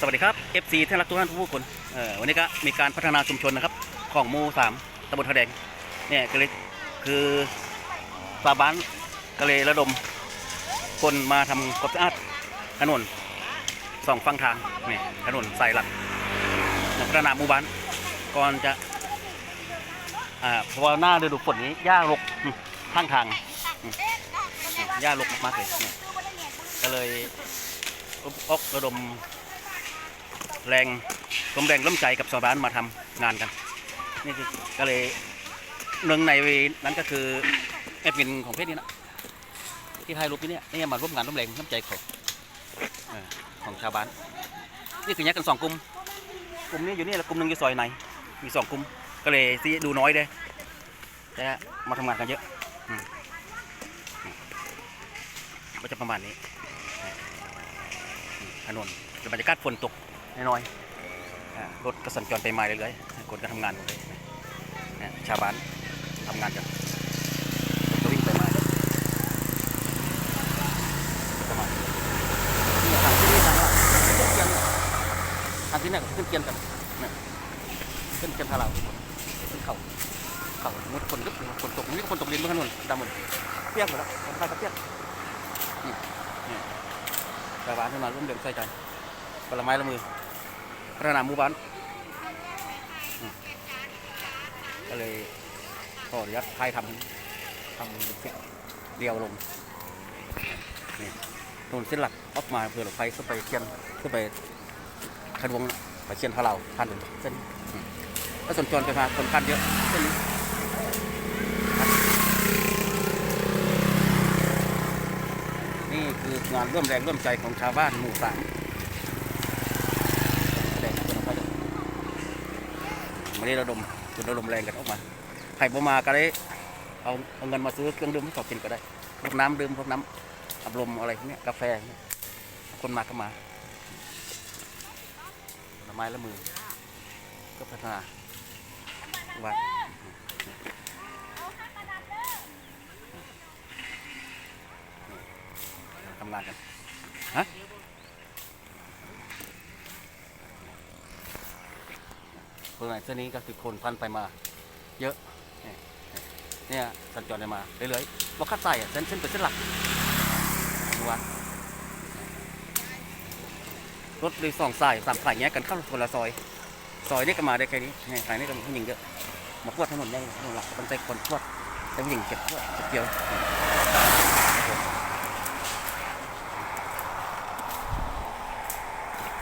สวัสดีครับ FC ท่านรักทุกท่านทุกคนเออวันนี้ก็มีการพัฒนาชุมชนนะครับ ของหมู่สามตำบลทะแดงเนี่ยก็เลยคือชาบ้านก็เลยระดม คนมาทำความสะอาดถนนสองฝั่งทางเนี่ยถนนสายหลักพัฒนาหมู่บ้านก่อนจะอ่าพราะว่าหน้าฤดูฝนนี้หญ้ารกข้างทางหญ้ารกมากๆเลยเนี่ยก็เลยออกระดม แรงร่วมแรงร่มใจกับชาวบ้านมาทำงานกันนี่คือก็เลยหนึ่งในนั้นก็คือแอดมินของเพจนี้นะที่ถ่ายรูปนี้เนี่ยนี่มาร่วมงานร่วมแรงร่มใจของอของชาวบ้านนี่คือแยกกันสองกลุ่มกลุ่มนี้อยู่นี่แล้วกลุ่มหนึงอยู่ซอยในมีสองกลุ่มก็เลยซีดูน้อยเด้แต่มาทำงานกันเยอะก็จะประมาณนี้อืมถนนบรรยากาศฝนตก น้อยๆอ่ารถก็สัญจรไปมาเรื่อยๆคนก็ทำงานหมดเลยนะชาวบ้านทำงานกันรถก็วิ่งไปมาประมาณนี้นี่ทางที่นี่ทางละขึ้นเกียนทางที่นี่ก็ขึ้นเกียนกันนะขึ้นเกียนทาราทุกคนขึ้นเขาเขามุดคนลึกคนตกนี่คนตกดินบนถนนดำหมดเปียกหมดแล้วคนไทยก็เปียกนี่นี่ชาวบ้านที่มาร่วมเดินใส่ใจผลไม้ละมือ พัฒนาหมู่บ้านก็เลยขออนุญาตถ่ายทำทำเสียงเรียวลงนี่ถนนเส้นหลักออกมาเพื่อรถไฟขึ้นไปเชียนขึ้นไปขนวงไปเชียนทะเลาผ่านถนนเส้นแล้วสัญจรไปมาคนคันเยอะเส้นนี้นี่คืองานร่วมแรงร่วมใจของชาวบ้านหมู่สาม แรงคนเขาจะ ไม่ได้ระดมจุดระดมแรงกันออกมาใครบ่มาก็ได้เอาเอาเงินมาซื้อเครื่องดื่มให้เขากินก็ได้พวกน้ำดื่มพวกน้ำอัดลมอะไรพวกเนี้ยกาแฟเนี่ยคนมาก็มาผลไม้ละมือ ก็พัฒนาวัดทำงานกันฮะ เพื่อนเส้นนี้ก็คือคนพันไปมา เยอะ เนี่ยสัญจรไปมาเรื่อยๆบอกคัดใส่อะเส้นเส้นเป็นเส้นหลักทุกวันรถเลยสองสายสามสายแยกกันเข้าคนละซอย ซอยนี้ก็มาได้แค่นี้เนี่ยสายนี้ก็มีผู้หญิงเยอะมาพวดถนนยังถนนหลักมันใจคนพวดแต่ผู้หญิงเก็บพวดเก็บเกี่ยว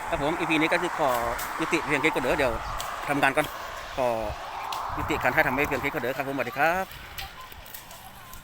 ครับผมอีพีนี้ก็คือขอยุติเพียงแค่ก็เด้อเดี๋ยว ทำงานก่อนขอยุติการถ่ายทำไม่เพียงแค่ก็เด้อครับผมสวัสดีครับ